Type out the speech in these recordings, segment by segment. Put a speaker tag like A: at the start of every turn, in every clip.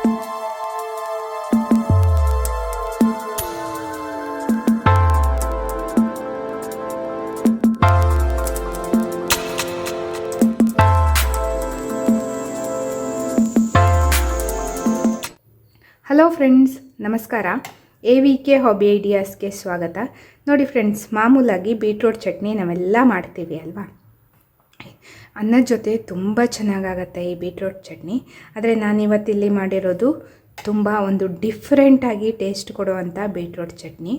A: Hello friends ನಮಸ್ಕಾರ. A V K hobby ಐಡಿಯಾಸ್ಗೆ ಸ್ವಾಗತ. ನೋಡಿ ಫ್ರೆಂಡ್ಸ್ ಮಾಮೂಲಾಗಿ ಬೀಟ್ರೋಟ್ ಚಟ್ನಿ ನಾವೆಲ್ಲ ಮಾಡ್ತೀವಿ ಅಲ್ವಾ? ಅನ್ನದ ಜೊತೆ ತುಂಬ ಚೆನ್ನಾಗಾಗತ್ತೆ ಈ ಬೀಟ್ರೋಟ್ ಚಟ್ನಿ. ಆದರೆ ನಾನು ಇವತ್ತಿಲ್ಲಿ ಮಾಡಿರೋದು ತುಂಬ ಒಂದು ಡಿಫ್ರೆಂಟಾಗಿ ಟೇಸ್ಟ್ ಕೊಡುವಂಥ ಬೀಟ್ರೋಟ್ ಚಟ್ನಿ.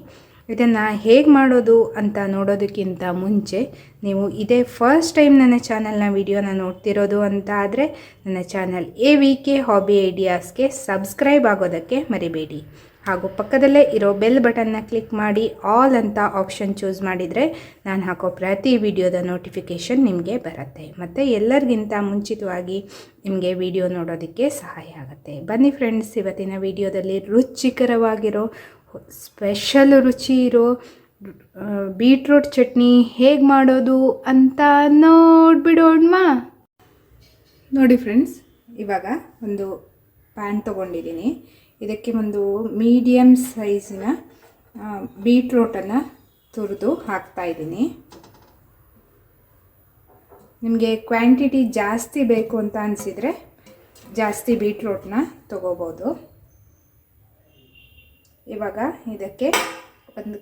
A: ಇದನ್ನು ಹೇಗೆ ಮಾಡೋದು ಅಂತ ನೋಡೋದಕ್ಕಿಂತ ಮುಂಚೆ ನೀವು ಇದೇ ಫಸ್ಟ್ ಟೈಮ್ ನನ್ನ ಚಾನಲ್ನ ವಿಡಿಯೋನ ನೋಡ್ತಿರೋದು ಅಂತ ಆದರೆ ನನ್ನ channel A V K hobby ಐಡಿಯಾಸ್ಗೆ subscribe ಆಗೋದಕ್ಕೆ ಮರಿಬೇಡಿ. ಹಾಗೂ ಪಕ್ಕದಲ್ಲೇ ಇರೋ ಬೆಲ್ ಬಟನ್ನ ಕ್ಲಿಕ್ ಮಾಡಿ ಆಲ್ ಅಂತ ಆಪ್ಷನ್ ಚೂಸ್ ಮಾಡಿದರೆ ನಾನು ಹಾಕೋ ಪ್ರತಿ ವಿಡಿಯೋದ ನೋಟಿಫಿಕೇಷನ್ ನಿಮಗೆ ಬರುತ್ತೆ. ಮತ್ತು ಎಲ್ಲರಿಗಿಂತ ಮುಂಚಿತವಾಗಿ ನಿಮಗೆ ವಿಡಿಯೋ ನೋಡೋದಕ್ಕೆ ಸಹಾಯ ಆಗುತ್ತೆ. ಬನ್ನಿ ಫ್ರೆಂಡ್ಸ್, ಇವತ್ತಿನ ವಿಡಿಯೋದಲ್ಲಿ ರುಚಿಕರವಾಗಿರೋ, ಸ್ಪೆಷಲ್ ರುಚಿ ಇರೋ ಬೀಟ್ರೂಟ್ ಚಟ್ನಿ ಹೇಗೆ ಮಾಡೋದು ಅಂತ ನೋಡ್ಬಿಡೋಣ್ವಾ? ನೋಡಿ ಫ್ರೆಂಡ್ಸ್, ಇವಾಗ ಒಂದು ಪ್ಯಾನ್ ತೊಗೊಂಡಿದ್ದೀನಿ. ಇದಕ್ಕೆ ಒಂದು ಮೀಡಿಯಮ್ ಸೈಜಿನ ಬೀಟ್ರೂಟನ್ನು ತುರಿದು ಹಾಕ್ತಾಯಿದ್ದೀನಿ ನಿಮಗೆ ಕ್ವಾಂಟಿಟಿ ಜಾಸ್ತಿ ಬೇಕು ಅಂತ ಅನಿಸಿದರೆ ಜಾಸ್ತಿ ಬೀಟ್ರೂಟ್ನ ತೊಗೋಬೋದು. ಇವಾಗ ಇದಕ್ಕೆ ಒಂದು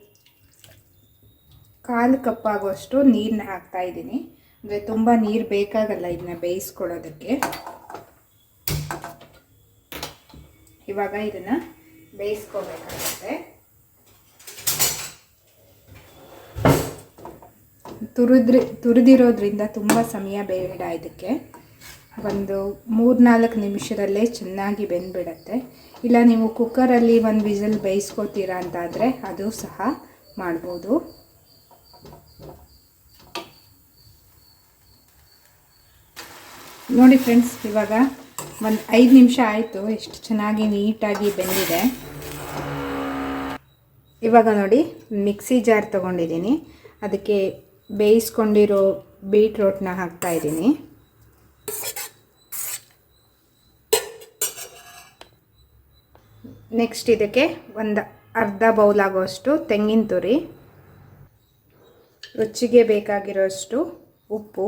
A: ಕಾಲು ಕಪ್ಪಾಗುವಷ್ಟು ನೀರನ್ನ ಹಾಕ್ತಾ ಇದ್ದೀನಿ. ಅಂದರೆ ತುಂಬ ನೀರು ಬೇಕಾಗಲ್ಲ ಇದನ್ನ ಬೇಯಿಸ್ಕೊಳ್ಳೋದಕ್ಕೆ. ಇವಾಗ ಇದನ್ನು ಬೇಯಿಸ್ಕೋಬೇಕಾಗುತ್ತೆ. ತುರಿದ್ರಿ, ತುರಿದಿರೋದ್ರಿಂದ ತುಂಬ ಸಮಯ ಬೇಡ ಇದಕ್ಕೆ. ಒಂದು ಮೂರ್ನಾಲ್ಕು ನಿಮಿಷದಲ್ಲೇ ಚೆನ್ನಾಗಿ ಬೆಂದ್ಬಿಡತ್ತೆ. ಇಲ್ಲ ನೀವು ಕುಕ್ಕರಲ್ಲಿ ಒಂದು ವಿಸಲ್ ಬೇಯಿಸ್ಕೋತೀರಾ ಅಂತ ಆದರೆ ಅದು ಸಹ ಮಾಡ್ಬೋದು. ನೋಡಿ ಫ್ರೆಂಡ್ಸ್, ಇವಾಗ ಒಂದು ಐದು ನಿಮಿಷ ಆಯಿತು. ಎಷ್ಟು ಚೆನ್ನಾಗಿ ನೀಟಾಗಿ ಬೆಂದಿದೆ. ಇವಾಗ ನೋಡಿ, ಮಿಕ್ಸಿ ಜಾರ್ ತೊಗೊಂಡಿದ್ದೀನಿ. ಅದಕ್ಕೆ ಬೇಯಿಸ್ಕೊಂಡಿರೋ ಬೀಟ್ರೋಟ್ನ ಹಾಕ್ತಾಯಿದ್ದೀನಿ ನೆಕ್ಸ್ಟ್ ಇದಕ್ಕೆ ಒಂದು ಅರ್ಧ ಬೌಲ್ ಆಗೋಷ್ಟು ತೆಂಗಿನ ತುರಿ. ರುಚಿಗೆ ಬೇಕಾಗಿರೋಷ್ಟು ಉಪ್ಪು.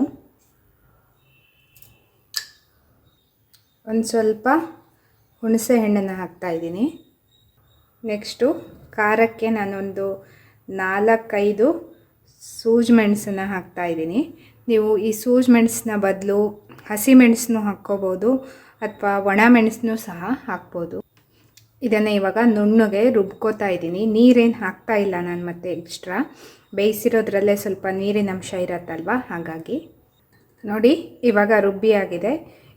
A: ಒಂದು ಸ್ವಲ್ಪ ಹುಣಸೆ ಹಣ್ಣನ್ನು ಹಾಕ್ತಾಯಿದ್ದೀನಿ ನೆಕ್ಸ್ಟು ಖಾರಕ್ಕೆ ನಾನೊಂದು ನಾಲ್ಕೈದು ಸೂಜ್ ಮೆಣಸನ್ನು ಹಾಕ್ತಾಯಿದ್ದೀನಿ ನೀವು ಈ ಸೂಜ್ ಮೆಣಸಿನ ಬದಲು ಹಸಿ ಮೆಣಸನ್ನು ಹಾಕ್ಕೋಬೋದು ಅಥವಾ ಒಣ ಮೆಣಸನ್ನು ಸಹ ಹಾಕ್ಬೋದು. ಇದನ್ನು ಇವಾಗ ನುಣ್ಣಗೆ ರುಬ್ಕೋತಾ ಇದ್ದೀನಿ. ನೀರೇನು ಹಾಕ್ತಾ ಇಲ್ಲ ನಾನು ಮತ್ತೆ ಎಕ್ಸ್ಟ್ರಾ ಬೇಯಿಸಿರೋದ್ರಲ್ಲೇ ಸ್ವಲ್ಪ ನೀರಿನ ಅಂಶ ಇರತ್ತಲ್ವ? ಹಾಗಾಗಿ ನೋಡಿ, ಇವಾಗ ರುಬ್ಬಿ ಆಗಿದೆ.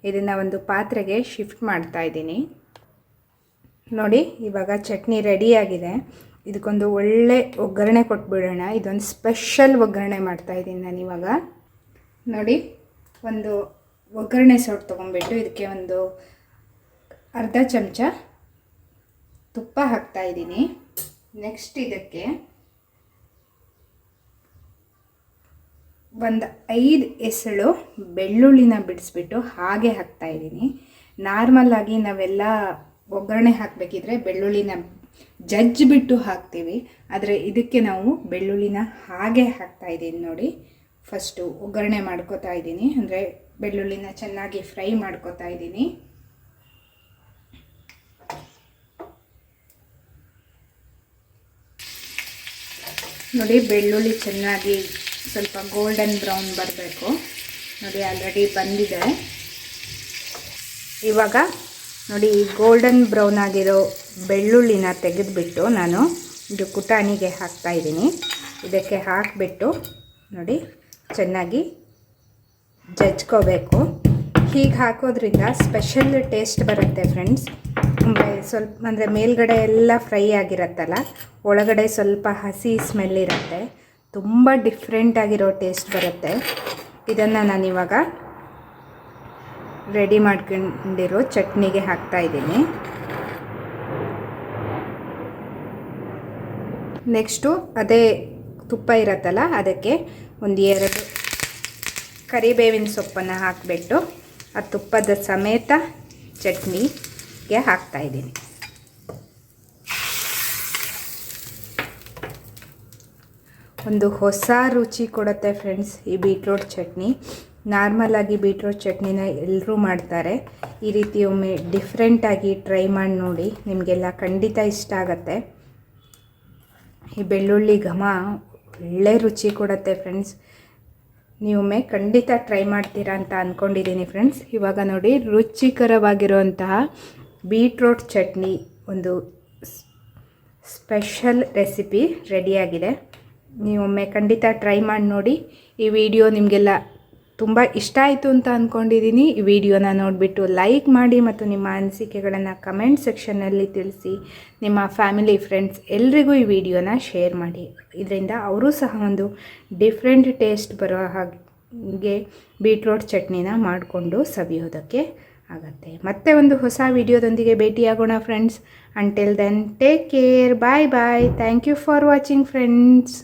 A: ಇದನ್ನು ಒಂದು ಪಾತ್ರೆಗೆ ಶಿಫ್ಟ್ ಮಾಡ್ತಾ ಇದ್ದೀನಿ. ನೋಡಿ, ಇವಾಗ ಚಟ್ನಿ ರೆಡಿಯಾಗಿದೆ ಇದಕ್ಕೊಂದು ಒಳ್ಳೆ ಒಗ್ಗರಣೆ ಕೊಟ್ಬಿಡೋಣ. ಇದೊಂದು ಸ್ಪೆಷಲ್ ಒಗ್ಗರಣೆ ಮಾಡ್ತಾ ಇದ್ದೀನಿ ನಾನು ಇವಾಗ. ನೋಡಿ, ಒಂದು ಒಗ್ಗರಣೆ ಸೊಟ್ಟು ತೊಗೊಂಡ್ಬಿಟ್ಟು ಇದಕ್ಕೆ ಒಂದು ಅರ್ಧ ಚಮಚ ತುಪ್ಪ ಹಾಕ್ತಾ ಇದ್ದೀನಿ. ನೆಕ್ಸ್ಟ್ ಇದಕ್ಕೆ ಒಂದು ಐದು ಎಸಳು ಬೆಳ್ಳುಳ್ಳಿನ ಬಿಡಿಸ್ಬಿಟ್ಟು ಹಾಗೆ ಹಾಕ್ತಾ ಇದ್ದೀನಿ. ನಾರ್ಮಲ್ಲಾಗಿ ನಾವೆಲ್ಲ ಒಗ್ಗರಣೆ ಹಾಕಬೇಕಿದ್ರೆ ಬೆಳ್ಳುಳ್ಳಿನ ಜಜ್ಜಿಬಿಟ್ಟು ಹಾಕ್ತೀವಿ. ಆದರೆ ಇದಕ್ಕೆ ನಾವು ಬೆಳ್ಳುಳ್ಳಿನ ಹಾಗೆ ಹಾಕ್ತಾ ಇದ್ದೀನಿ ನೋಡಿ. ಫಸ್ಟು ಒಗ್ಗರಣೆ ಮಾಡ್ಕೋತಾ ಇದ್ದೀನಿ. ಅಂದರೆ ಬೆಳ್ಳುಳ್ಳಿನ ಚೆನ್ನಾಗಿ ಫ್ರೈ ಮಾಡ್ಕೋತಾ ಇದ್ದೀನಿ. ನೋಡಿ ಬೆಳ್ಳುಳ್ಳಿ ಚೆನ್ನಾಗಿ ಸ್ವಲ್ಪ ಗೋಲ್ಡನ್ ಬ್ರೌನ್ ಬರಬೇಕು. ನೋಡಿ ಆಲ್ರೆಡಿ ಬಂದಿದೆ. ಇವಾಗ ನೋಡಿ, ಈ ಗೋಲ್ಡನ್ ಬ್ರೌನ್ ಆಗಿರೋ ಬೆಳ್ಳುಳ್ಳಿನ ತೆಗೆದುಬಿಟ್ಟು ನಾನು ಇದು ಕುಟಾಣಿಗೆ ಹಾಕ್ತಾಯಿದ್ದೀನಿ ಇದಕ್ಕೆ ಹಾಕಿಬಿಟ್ಟು ನೋಡಿ, ಚೆನ್ನಾಗಿ ಜಜ್ಕೋಬೇಕು. ಹೀಗೆ ಹಾಕೋದ್ರಿಂದ ಸ್ಪೆಷಲ್ ಟೇಸ್ಟ್ ಬರುತ್ತೆ ಫ್ರೆಂಡ್ಸ್ ಸ್ವಲ್ಪ, ಅಂದರೆ ಮೇಲ್ಗಡೆ ಎಲ್ಲ ಫ್ರೈ ಆಗಿರುತ್ತಲ್ಲ, ಒಳಗಡೆ ಸ್ವಲ್ಪ ಹಸಿ ಸ್ಮೆಲ್ ಇರುತ್ತೆ. ತುಂಬ ಡಿಫ್ರೆಂಟಾಗಿರೋ ಟೇಸ್ಟ್ ಬರುತ್ತೆ. ಇದನ್ನು ನಾನಿವಾಗ ರೆಡಿ ಮಾಡ್ಕೊಂಡಿರೋ ಚಟ್ನಿಗೆ ಹಾಕ್ತಾ ಇದ್ದೀನಿ. ನೆಕ್ಸ್ಟು ಅದೇ ತುಪ್ಪ ಇರತ್ತಲ್ಲ, ಅದಕ್ಕೆ ಒಂದು ಎರಡು ಕರಿಬೇವಿನ ಸೊಪ್ಪನ್ನು ಹಾಕಿಬಿಟ್ಟು ಆ ತುಪ್ಪದ ಸಮೇತ ಚಟ್ನಿ ಗೆ ಹಾಕ್ತಾ ಇದ್ದೀನಿ ಒಂದು ಹೊಸ ರುಚಿ ಕೊಡುತ್ತೆ ಫ್ರೆಂಡ್ಸ್ ಈ ಬೀಟ್ರೋಟ್ ಚಟ್ನಿ. ನಾರ್ಮಲಾಗಿ ಬೀಟ್ರೋಟ್ ಚಟ್ನಿನ ಎಲ್ಲರೂ ಮಾಡ್ತಾರೆ. ಈ ರೀತಿ ಒಮ್ಮೆ ಡಿಫ್ರೆಂಟಾಗಿ ಟ್ರೈ ಮಾಡಿ ನೋಡಿ, ನಿಮಗೆಲ್ಲ ಖಂಡಿತ ಇಷ್ಟ ಆಗುತ್ತೆ. ಈ ಬೆಳ್ಳುಳ್ಳಿ ಘಮ ಒಳ್ಳೆ ರುಚಿ ಕೊಡುತ್ತೆ ಫ್ರೆಂಡ್ಸ್ ನೀವೊಮ್ಮೆ ಖಂಡಿತ ಟ್ರೈ ಮಾಡ್ತೀರಾ ಅಂತ ಅಂದ್ಕೊಂಡಿದ್ದೀನಿ ಫ್ರೆಂಡ್ಸ್ ಇವಾಗ ನೋಡಿ, ರುಚಿಕರವಾಗಿರುವಂತಹ ಬೀಟ್ರೋಟ್ ಚಟ್ನಿ ಒಂದು ಸ್ಪೆಷಲ್ ರೆಸಿಪಿ ರೆಡಿಯಾಗಿದೆ ನೀವೊಮ್ಮೆ ಖಂಡಿತ ಟ್ರೈ ಮಾಡಿ ನೋಡಿ. ಈ ವಿಡಿಯೋ ನಿಮಗೆಲ್ಲ ತುಂಬ ಇಷ್ಟ ಆಯಿತು ಅಂತ ಅಂದ್ಕೊಂಡಿದ್ದೀನಿ ಈ ವಿಡಿಯೋನ ನೋಡಿಬಿಟ್ಟು ಲೈಕ್ ಮಾಡಿ ಮತ್ತು ನಿಮ್ಮ ಅನಿಸಿಕೆಗಳನ್ನು ಕಮೆಂಟ್ ಸೆಕ್ಷನ್ನಲ್ಲಿ ತಿಳಿಸಿ. ನಿಮ್ಮ ಫ್ಯಾಮಿಲಿ ಫ್ರೆಂಡ್ಸ್ ಎಲ್ರಿಗೂ ಈ ವಿಡಿಯೋನ ಶೇರ್ ಮಾಡಿ. ಇದರಿಂದ ಅವರು ಸಹ ಒಂದು ಡಿಫ್ರೆಂಟ್ ಟೇಸ್ಟ್ ಬರೋ ಹಾಗೆ ಬೀಟ್ರೋಟ್ ಚಟ್ನಿನ ಮಾಡಿಕೊಂಡು ಸವಿಯೋದಕ್ಕೆ ಆಗುತ್ತೆ. ಮತ್ತೆ ಒಂದು ಹೊಸ ವಿಡಿಯೋದೊಂದಿಗೆ ಭೇಟಿಯಾಗೋಣ friends until then take care bye bye thank you for watching friends